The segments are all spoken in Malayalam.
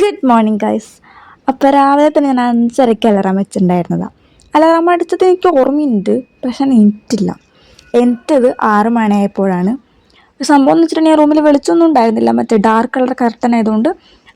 ഗുഡ് മോർണിംഗ് ഗൈസ് അപ്പോൾ രാവിലെ തന്നെ ഞാൻ അഞ്ചരയ്ക്ക് അലാറാം വെച്ചിട്ടുണ്ടായിരുന്നതാണ് അലാറാം അടിച്ചത് എനിക്ക് ഓർമ്മയുണ്ട് പക്ഷെ ഞാൻ എനിറ്റത് ആറ് മണിയായപ്പോഴാണ്. സംഭവം എന്ന് വെച്ചിട്ടുണ്ടെങ്കിൽ റൂമിൽ വെളിച്ചമൊന്നും ഉണ്ടായിരുന്നില്ല. മറ്റേ ഡാർക്ക് കളർ കർട്ടൻ ആയതുകൊണ്ട്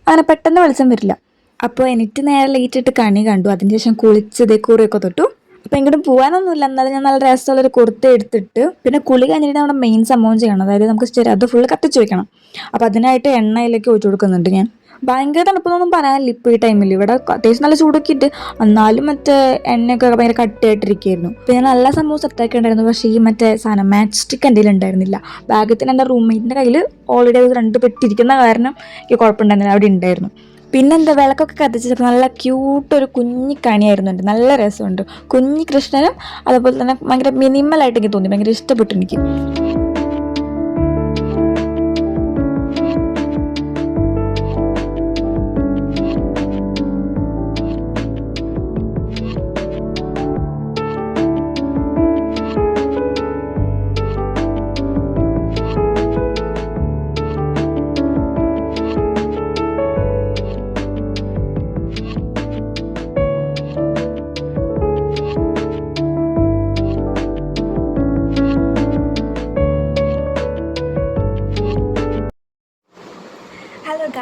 അങ്ങനെ പെട്ടെന്ന് വെളിച്ചം വരില്ല. അപ്പോൾ എനിക്ക് നേരെ ലേറ്റ് ഇട്ട് കണി കണ്ടു. അതിന് ശേഷം കുളിച്ചത് കുറിയൊക്കെ തൊട്ടു. അപ്പോൾ എങ്ങോട്ടും പോകാനൊന്നുമില്ല എന്നാലും ഞാൻ നല്ല രസമുള്ളൊരു കുർത്ത എടുത്തിട്ട് പിന്നെ കുളി കഴിഞ്ഞിട്ട് നമ്മുടെ മെയിൻ സംഭവം ചെയ്യണം. അതായത് നമുക്ക് ശരി അത് ഫുള്ള് കത്തിച്ച് വെക്കണം. അപ്പോൾ അതിനായിട്ട് എണ്ണയിലേക്ക് ഒഴിച്ചു കൊടുക്കുന്നുണ്ട് ഞാൻ. ഭയങ്കര തണുപ്പൊന്നും പറയാനില്ല ഇപ്പോൾ ഈ ടൈമിൽ ഇവിടെ അത്യാവശ്യം നല്ല ചൂടൊക്കെ ഇട്ട് എന്നാലും മറ്റേ എണ്ണയൊക്കെ ഭയങ്കര കട്ടിയായിട്ടിരിക്കുകയായിരുന്നു പിന്നെ നല്ല സംഭവം സെറ്റാക്കി ഉണ്ടായിരുന്നു. പക്ഷേ ഈ മറ്റേ സാധനം മാച്ച് സ്റ്റിക്ക് എന്റെ ഉണ്ടായിരുന്നില്ല. ബാഗത്തിന് എന്റെ റൂംമേറ്റിന്റെ കയ്യിൽ ഓൾറെഡി അത് രണ്ട് പെട്ടിരിക്കുന്ന കാരണം എനിക്ക് കുഴപ്പമുണ്ടായിരുന്നില്ല അവിടെ ഉണ്ടായിരുന്നു. പിന്നെന്താ വിളക്കൊക്കെ കത്തിച്ചപ്പോൾ നല്ല ക്യൂട്ടൊരു കുഞ്ഞി കണിയായിരുന്നു ഉണ്ട് നല്ല രസമുണ്ട്. കുഞ്ഞി കൃഷ്ണനും അതുപോലെ തന്നെ ഭയങ്കര മിനിമലായിട്ട് എനിക്ക് തോന്നി. ഭയങ്കര ഇഷ്ടപ്പെട്ടു എനിക്ക്.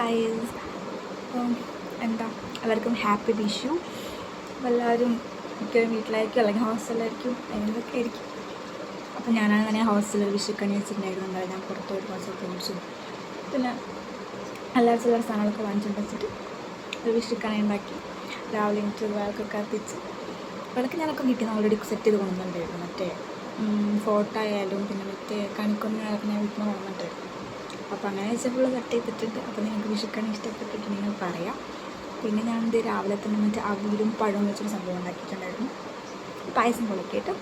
ഗായ്സ് അപ്പം എന്താ? എല്ലാവർക്കും ഹാപ്പി വിഷു. എല്ലാവരും മിക്കവരും വീട്ടിലായിരിക്കും അല്ലെങ്കിൽ ഹോസ്റ്റലിലായിരിക്കും അങ്ങനെയൊക്കെ ആയിരിക്കും. അപ്പം ഞാനാണ് തന്നെ ഹോസ്റ്റലിൽ വിഷുക്കണി വെച്ചിട്ടുണ്ടായിരുന്നു. ഞാൻ പുറത്ത് പോയിട്ട് കുറച്ച് ഫ്രണ്ട്സും പിന്നെ എല്ലാ ചില സാധനങ്ങളൊക്കെ വാങ്ങിച്ചിട്ട് ഒരു കണി ഉണ്ടാക്കി. രാവിലെ എനിക്ക് വിളക്കൊക്കെ കത്തിച്ച്. വിളക്ക് ഞാനൊക്കെ വീട്ടിൽ നിന്ന് ഓൾറെഡി സെറ്റ് ചെയ്ത് കൊണ്ടുവന്നിട്ടുണ്ടായിരുന്നു. മറ്റേ ഫോട്ടോ ആയാലും പിന്നെ മറ്റേ കണിക്കൊന്നും ഞാൻ വീട്ടിൽ നിന്ന് കൊണ്ടുവന്നിട്ടായിരുന്നു അപ്പോൾ അങ്ങനെ വെച്ചപ്പോൾ കട്ട് ചെയ്തിട്ടുണ്ട്. അപ്പോൾ നിങ്ങൾക്ക് വിഷുക്കണി ഇഷ്ടപ്പെട്ടിട്ടുണ്ടെങ്കിൽ പറയാം. പിന്നെ ഞാൻ എന്ത് രാവിലെ തന്നെ മറ്റേ അവിലും പഴവും വെച്ചൊരു സംഭവം ഉണ്ടാക്കിയിട്ടുണ്ടായിരുന്നു. പായസം പൊളിക്കായിട്ട്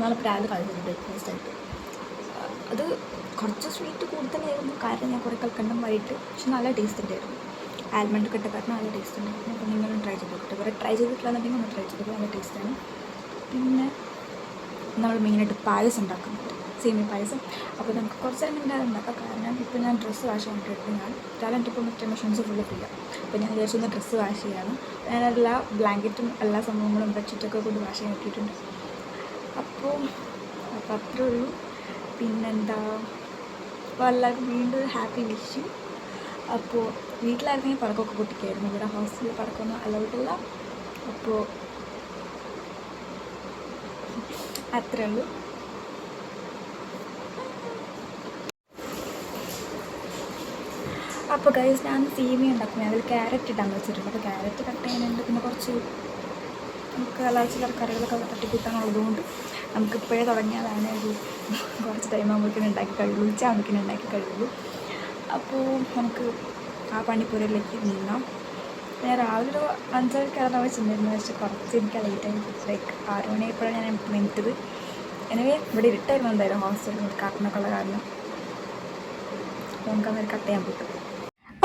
നാളെ പ്രാൽ കളിച്ചിട്ടുണ്ട് ബ്രേക്ക്ഫാസ്റ്റ് ആയിട്ട്. അത് കുറച്ച് സ്വീറ്റ് കൂടുതലായിരുന്നു. കാരണം ഞാൻ കുറേ കൽക്കണ്ടം വൈകിട്ട് പക്ഷെ നല്ല ടേസ്റ്റ് ഉണ്ടായിരുന്നു. ആൽമണ്ട് കട്ട കാരണം നല്ല ടേസ്റ്റ് ഉണ്ടായിരുന്നു. അപ്പോൾ നിങ്ങളും ട്രൈ ചെയ്ത് നോക്കട്ടെ വേറെ ട്രൈ ചെയ്തിട്ടില്ലാന്നുണ്ടെങ്കിൽ ഒന്ന് ട്രൈ ചെയ്തത് നല്ല ടേസ്റ്റാണ് പിന്നെ നമ്മൾ മെയിനായിട്ട് പായസം ഉണ്ടാക്കുന്നുണ്ട് സേമിയ പായസം. അപ്പോൾ നമുക്ക് കുറച്ച് നേരം ഉണ്ടാക്കാം കാരണം ഇപ്പോൾ ഞാൻ ഡ്രസ്സ് വാഷ് ചെയ്തിട്ട് ഞാൻ. ടാലന്റ് ഇപ്പോൾ മറ്റേ മെഷീൻസ് ഫുള്ള് ഇല്ല അപ്പോൾ ഞാൻ വിചാരിച്ചൊന്ന് ഡ്രസ്സ് വാഷ് ചെയ്യാണ്. ഞാൻ എല്ലാ ബ്ലാങ്കറ്റും എല്ലാ സംഭവങ്ങളും ബെഡ്ഷീറ്റൊക്കെ കൊണ്ട് വാഷ് ചെയ്യാൻ ഇട്ടിട്ടുണ്ട് അപ്പോൾ അപ്പോൾ അത്രേ ഉള്ളൂ. പിന്നെന്താ? അപ്പോൾ എല്ലാവർക്കും വീണ്ടും ഒരു ഹാപ്പി വിഷു അപ്പോൾ വീട്ടിലായിരുന്നെങ്കിൽ പടക്കമൊക്കെ പൊട്ടിക്കായിരുന്നു. ഇവിടെ ഹോസ്റ്റലിൽ പടക്കമൊന്നും അലൗഡില്ല അപ്പോൾ അത്രേ ഉള്ളൂ. അപ്പോൾ ഗൈസ് ഞാൻ സീമി ഉണ്ടാക്കും അതിൽ ക്യാരറ്റ് ഇടാൻ വെച്ചിട്ടുണ്ട്. അപ്പോൾ ക്യാരറ്റ് കട്ട് ചെയ്യാനുണ്ട്. പിന്നെ കുറച്ച് നമുക്ക് അലാച്ചിലർ കറികളൊക്കെ തട്ടിക്കൂട്ടാനുള്ളതുകൊണ്ട് നമുക്ക് ഇപ്പോഴേ തുടങ്ങിയാൽ തന്നെ ഒരു കുറച്ച് ടൈം ആകുമ്പോഴേക്കും ഉണ്ടാക്കി കഴിയുള്ളൂ. ഉച്ച ആകുമ്പോഴേക്കും ഉണ്ടാക്കി കഴിയുള്ളൂ. അപ്പോൾ നമുക്ക് ആ പണിപ്പുരയിലേക്ക് നീങ്ങാം. ഞാൻ രാവിലെ ഒരു അഞ്ചരക്ക് ഇറങ്ങാൻ വെച്ചിട്ടുണ്ടായിരുന്നു. പക്ഷെ കുറച്ച് എനിക്ക് ലേറ്റായി ലൈക്ക് ആറു മണിയായപ്പോഴാണ് ഞാൻ എണീറ്റത്. എനിവേ ഇവിടെ ഇരുട്ടായിരുന്നു എന്തായാലും ഹോസ്റ്റലിൽ കറണൊക്കെ ഉള്ള കാരണം. നമുക്ക് അന്നേരം കട്ട് ചെയ്യാൻ പറ്റും.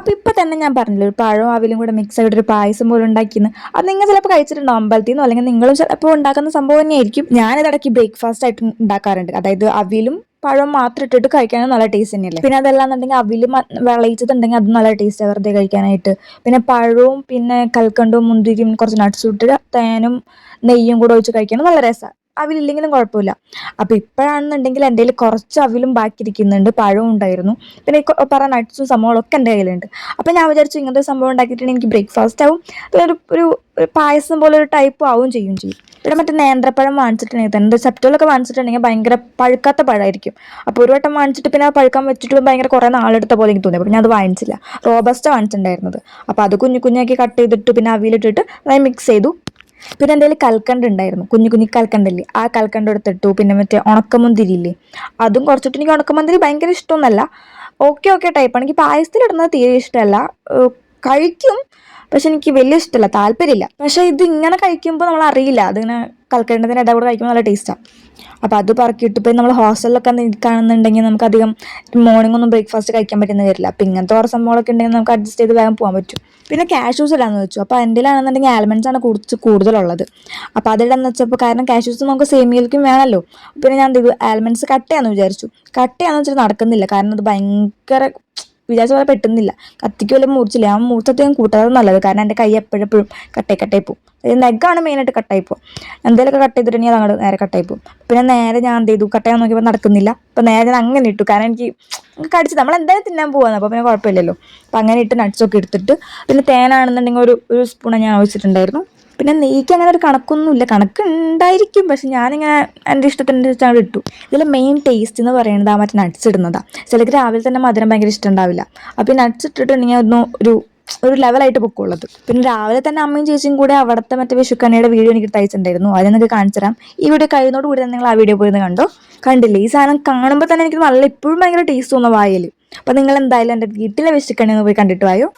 അപ്പോൾ ഇപ്പോൾ തന്നെ ഞാൻ പറഞ്ഞില്ല ഒരു പഴവും അവിലും കൂടെ മിക്സ് ആയിട്ട് ഒരു പായസം പോലെ ഉണ്ടാക്കിയെന്ന്. അത് നിങ്ങൾ ചിലപ്പോൾ കഴിച്ചിട്ടുണ്ടോ അമ്പലത്തിൽ നിന്നോ? അല്ലെങ്കിൽ നിങ്ങളും ചിലപ്പോൾ ഉണ്ടാക്കുന്ന സംഭവം തന്നെയായിരിക്കും. ഞാനിത് ബ്രേക്ക്ഫാസ്റ്റ് ആയിട്ട് ഉണ്ടാക്കാറുണ്ട്. അതായത് അവിലും പഴം മാത്രം ഇട്ടിട്ട് കഴിക്കാനും നല്ല ടേസ്റ്റ് തന്നെയല്ലേ? പിന്നെ അതല്ലാന്നുണ്ടെങ്കിൽ അവിൽ വിളയിച്ചതുണ്ടെങ്കിൽ അത് നല്ല ടേസ്റ്റ് വെറുതെ കഴിക്കാനായിട്ട്. പിന്നെ പഴവും പിന്നെ കൽക്കണ്ടവും മുന്തിരിയും കുറച്ച് നട്ട്സും ഇട്ടിട്ട് തേനും നെയ്യും കൂടെ ഒഴിച്ച് കഴിക്കാനും നല്ല രസമാണ് അവിലില്ലെങ്കിലും കുഴപ്പമില്ല. അപ്പോൾ ഇപ്പോഴാണെന്നുണ്ടെങ്കിൽ എന്റെ കയ്യിൽ കുറച്ച് അവിലും ബാക്കി ബാക്കിയിരിക്കുന്നുണ്ട് പഴവും ഉണ്ടായിരുന്നു. പിന്നെ പറ നട്ട്സും സംഭവങ്ങളൊക്കെ എന്റെ കയ്യിലുണ്ട്. അപ്പോൾ ഞാൻ വിചാരിച്ചു ഇങ്ങനത്തെ സംഭവം ഉണ്ടാക്കിയിട്ടുണ്ടെങ്കിൽ എനിക്ക് ബ്രേക്ക്ഫാസ്റ്റ് ആവും. പിന്നെ ഒരു ഒരു പായസം പോലെ ഒരു ടൈപ്പ് ആവും ചെയ്യും ചെയ്യും. ഇവിടെ മറ്റേ നേന്ത്രപ്പഴം വാങ്ങിച്ചിട്ടുണ്ടെങ്കിൽ തന്നെ ചപ്റ്റുകളൊക്കെ വാങ്ങിച്ചിട്ടുണ്ടെങ്കിൽ ഭയങ്കര പഴുക്കാത്ത പഴമായിരിക്കും. അപ്പോൾ ഒരു വട്ടം വാങ്ങിച്ചിട്ട് പിന്നെ ആ പഴുക്കാൻ വെച്ചിട്ട് ഭയങ്കര കുറേ നാളെടുത്ത പോലെ എനിക്ക് തോന്നി. അപ്പോൾ ഞാൻ അത് വാങ്ങിച്ചില്ല. റോബസ്റ്റ വാങ്ങിച്ചിട്ടുണ്ടായിരുന്നത്. അപ്പോൾ അത് കുഞ്ഞു കുഞ്ഞാക്കി കട്ട് ചെയ്തിട്ട് പിന്നെ അവിയിലിട്ടിട്ട് അത് മിക്സ് ചെയ്തു. പിന്നെ എന്റെ കയ്യിൽ കൽക്കണ്ട് ഉണ്ടായിരുന്നു. കുഞ്ഞു കുഞ്ഞു കൽക്കണ്ടല്ലേ? ആ കൽക്കണ്ട് എടുത്തിട്ടു പിന്നെ മറ്റേ ഉണക്കമുന്തിരി ഇല്ലേ അതും കുറച്ചിട്ട് എനിക്ക് ഉണക്കമുന്തിരി ഭയങ്കര ഇഷ്ടമൊന്നുമല്ല. ഓക്കെ ഓക്കെ ടൈപ്പാണ് എനിക്ക് പായസത്തിലിടുന്നത് തീരെ ഇഷ്ടമല്ല. കഴിക്കും. പക്ഷെ എനിക്ക് വലിയ ഇഷ്ടമല്ല. താല്പര്യമില്ല. പക്ഷെ ഇത് ഇങ്ങനെ കഴിക്കുമ്പോൾ നമ്മൾ അറിയില്ല അതിങ്ങനെ കൽക്കണ്ടത്തിന്റെ ഇടകൂടെ കഴിക്കുമ്പോൾ നല്ല ടേസ്റ്റാണ് അപ്പോൾ അത് പറക്കിയിട്ട് ഇപ്പോൾ നമ്മൾ ഹോസ്റ്റലിലൊക്കെ നിൽക്കുകയാണെന്നുണ്ടെങ്കിൽ നമുക്ക് അധികം മോർണിംഗ് ഒന്നും ബ്രേക്ക്ഫാസ്റ്റ് കഴിക്കാൻ പറ്റുന്ന വരില്ല അപ്പം ഇങ്ങനത്തെ കുറേ സംഭവങ്ങളൊക്കെ ഉണ്ടെങ്കിൽ നമുക്ക് അഡ്ജസ്റ്റ് ചെയ്ത് വേഗം പോകാൻ പറ്റും. പിന്നെ കാഷ്യൂസ് ഇടാന്ന് വെച്ചു. അപ്പോൾ എന്റെ ആണെന്നുണ്ടെങ്കിൽ ആൽമണ്ട്സ് ആണ് കുറച്ച് കൂടുതലുള്ളത്. അപ്പോൾ അതിടാന്ന് വെച്ചപ്പോൾ കാരണം കാഷ്യൂസ് നമുക്ക് സേമിയയിലേക്കും വേണമല്ലോ. പിന്നെ ഞാൻ ആൽമണ്ട്സ് കട്ട് ചെയ്യാന്ന് വിചാരിച്ചു. കട്ട് ചെയ്യാന്ന് വെച്ചിട്ട് നടക്കുന്നില്ല. കാരണം അത് ഭയങ്കര വിചാരിച്ച പോലെ പെട്ടുന്നില്ല. കത്തിക്ക് വല്ല മുറിച്ചില്ല? ഞാൻ മൂർച്ചത്തെയും കൂട്ടാതെ നല്ലത്. കാരണം എന്റെ കൈ എപ്പോഴെപ്പോഴും കട്ടേ കട്ടായി പോകും. നെഗാണ് മെയിനായിട്ട് കട്ടായി പോകും എന്തെങ്കിലുമൊക്കെ കട്ട് ചെയ്തിട്ടുണ്ടെങ്കിൽ അത് അങ്ങോട്ട് നേരെ കട്ടായി പോകും. പിന്നെ നേരെ ഞാൻ എന്ത് ചെയ്തു? കട്ട് നോക്കിയപ്പോൾ നടക്കുന്നില്ല. അപ്പം നേരെ ഞാൻ അങ്ങനെ ഇട്ടു. കാരണം എനിക്ക് കടിച്ച് നമ്മൾ എന്തായാലും തിന്നാൻ പോകുന്നത് അപ്പോൾ പിന്നെ കുഴപ്പമില്ലല്ലോ. അപ്പം അങ്ങനെ ഇട്ട് നട്ട്സൊക്കെ എടുത്തിട്ട് പിന്നെ തേനാണെന്നുണ്ടെങ്കിൽ ഒരു ഒരു സ്പൂണ് ഞാൻ ഒഴിച്ചിട്ടുണ്ടായിരുന്നു പിന്നെ നെയ്ക്ക് അങ്ങനെ ഒരു കണക്കൊന്നുമില്ല. കണക്ക് ഉണ്ടായിരിക്കും പക്ഷെ ഞാനിങ്ങനെ എന്റെ ഇഷ്ടത്തിനനുസരിച്ച് അങ്ങോട്ട് ഇട്ടു. ഇതിൽ മെയിൻ ടേസ്റ്റ് എന്ന് പറയുന്നത് ആ മറ്റേ നട്ട്സ് ഇടുന്നതാണ് ചിലക്ക് രാവിലെ തന്നെ മധുരം ഭയങ്കര ഇഷ്ടം ഉണ്ടാവില്ല. അപ്പോൾ ഈ നട്ട്സ് ഇട്ടിട്ടുണ്ടെങ്കിൽ ഒന്ന് ഒരു ഒരു ലെവലായിട്ട് പൊക്കുള്ളത് പിന്നെ രാവിലെ തന്നെ അമ്മയും ചേച്ചിയും കൂടെ അവിടുത്തെ മറ്റേ വിഷുക്കണ്ണയുടെ വീഡിയോ എനിക്ക് തയ്ച്ചിട്ടുണ്ടായിരുന്നു. അത് നിങ്ങൾക്ക് കാണിച്ചു തരാം. ഈ വീഡിയോ കഴിയുന്നതോട് കൂടി നിങ്ങൾ ആ വീഡിയോ പോയി കണ്ടോ? കണ്ടില്ലേ? ഈ സാധനം കാണുമ്പോൾ തന്നെ എനിക്ക് നല്ല ഇപ്പോഴും ഭയങ്കര ടേസ്റ്റ് തോന്നുന്ന വായിൽ അപ്പോൾ നിങ്ങൾ എന്തായാലും എന്റെ വീട്ടിലെ വിഷുക്കണ്ണി പോയി കണ്ടിട്ട് വായോ?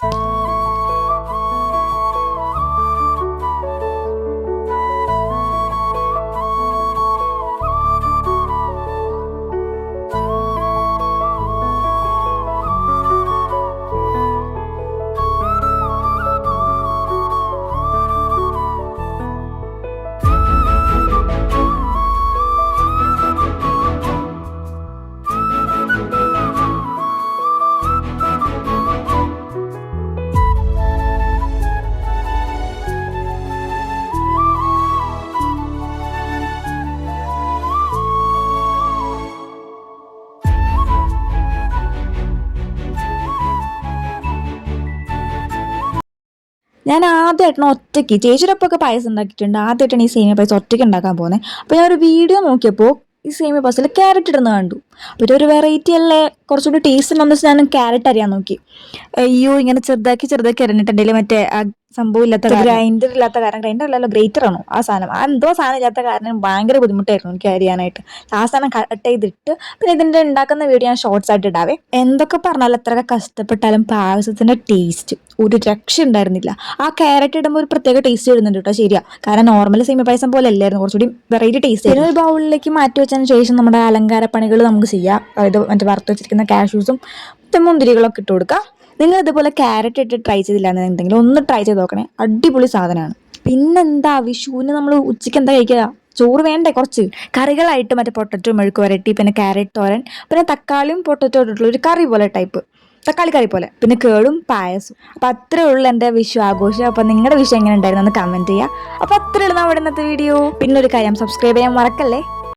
ഞാൻ ആദ്യമായിട്ടാണ് ഒറ്റയ്ക്ക് ചേച്ചിയുടെ ഒപ്പമൊക്കെ പായസം ഉണ്ടാക്കിയിട്ടുണ്ട്. ആദ്യമായിട്ടാണ് ഈ സേമിയ പായസം ഒറ്റയ്ക്ക് ഉണ്ടാക്കാൻ പോകുന്നത് അപ്പോൾ ഞാൻ ഒരു വീഡിയോ നോക്കിയപ്പോൾ ഈ സേമിയ പായസത്തിൽ ക്യാരറ്റ് ഇടുന്ന കണ്ടു. അപ്പോൾ ഇതൊരു വെറൈറ്റി അല്ലേ കുറച്ചുകൂടി ടേസ്റ്റ് ഉണ്ടെന്ന് വെച്ചാൽ ഞാൻ ക്യാരറ്റ് അറിയാൻ നോക്കി. അയ്യോ ഇങ്ങനെ ചെറുതാക്കി ചെറുതാക്കി അറിഞ്ഞിട്ടുണ്ടെങ്കിൽ മറ്റേ ആ സംഭവം ഇല്ലാത്ത ഗ്രൈൻഡർ ഇല്ലാത്ത കാരണം. ഗ്രൈൻഡർ അല്ലല്ലോ ഗ്രേറ്റർ ആണോ ആ സാധനം. ആ എന്തോ സാധനം ഇല്ലാത്ത കാരണം ഭയങ്കര ബുദ്ധിമുട്ടായിരുന്നു എനിക്ക് അറിയാനായിട്ട്. ആ സാധനം കട്ട് ചെയ്തിട്ട് പിന്നെ ഇതിന്റെ ഉണ്ടാക്കുന്ന വീഡിയോ ഞാൻ ഷോർട്സ് ആയിട്ട് ഇടാവേ. എന്തൊക്കെ പറഞ്ഞാലും എത്രയൊക്കെ കഷ്ടപ്പെട്ടാലും പായസത്തിന്റെ ടേസ്റ്റ് ഒരു രക്ഷ ഉണ്ടായിരുന്നില്ല. ആ ക്യാരറ്റ് ഇടുമ്പോൾ ഒരു പ്രത്യേക ടേസ്റ്റ് വരുന്നുണ്ട് കേട്ടോ ശരിയാ. കാരണം നോർമൽ സീമ പായസം പോലെ അല്ലായിരുന്നു കുറച്ചുകൂടി വെറൈറ്റി ടേസ്റ്റ് ആയിരുന്നു. ഒരു ബൗളിലേക്ക് മാറ്റി വെച്ചതിന് ശേഷം നമ്മുടെ അലങ്കാര പണികൾ നമുക്ക് ചെയ്യാം. അതായത് മറ്റേ വറുത്ത് വെച്ചിരിക്കുന്ന കാഷ്യൂസും മുന്തിരികളൊക്കെ ഇട്ട് കൊടുക്കുക നിങ്ങൾ ഇതുപോലെ ക്യാരറ്റ് ഇട്ട് ട്രൈ ചെയ്തില്ല ഒന്ന് ട്രൈ ചെയ്ത് നോക്കണേ. അടിപൊളി സാധനമാണ്. പിന്നെന്താ വിഷുവിന് നമ്മൾ ഉച്ചയ്ക്ക് എന്താ കഴിക്കുക? ചോറ് വേണ്ടേ കുറച്ച്? കറികളായിട്ട് മറ്റേ പൊട്ടറ്റോ മെഴുക്ക് വരട്ടി പിന്നെ ക്യാരറ്റ് തോരൻ പിന്നെ തക്കാളിയും പൊട്ടറ്റോ ഇട്ടിട്ടുള്ള ഒരു കറി പോലെ ടൈപ്പ് തക്കാളി കറി പോലെ പിന്നെ കേളും പായസം. അപ്പം അത്രേ ഉള്ളൂ എന്റെ വിഷു ആഘോഷം അപ്പം നിങ്ങളുടെ വിഷു എങ്ങനെ ഉണ്ടായിരുന്നു? എന്ന് കമന്റ് ചെയ്യുക അപ്പം അത്രേ ഉള്ളൂ നമ്മുടെ ഇന്നത്തെ വീഡിയോ പിന്നെ ഒരു കാര്യം സബ്സ്ക്രൈബ് ചെയ്യാൻ മറക്കല്ലേ?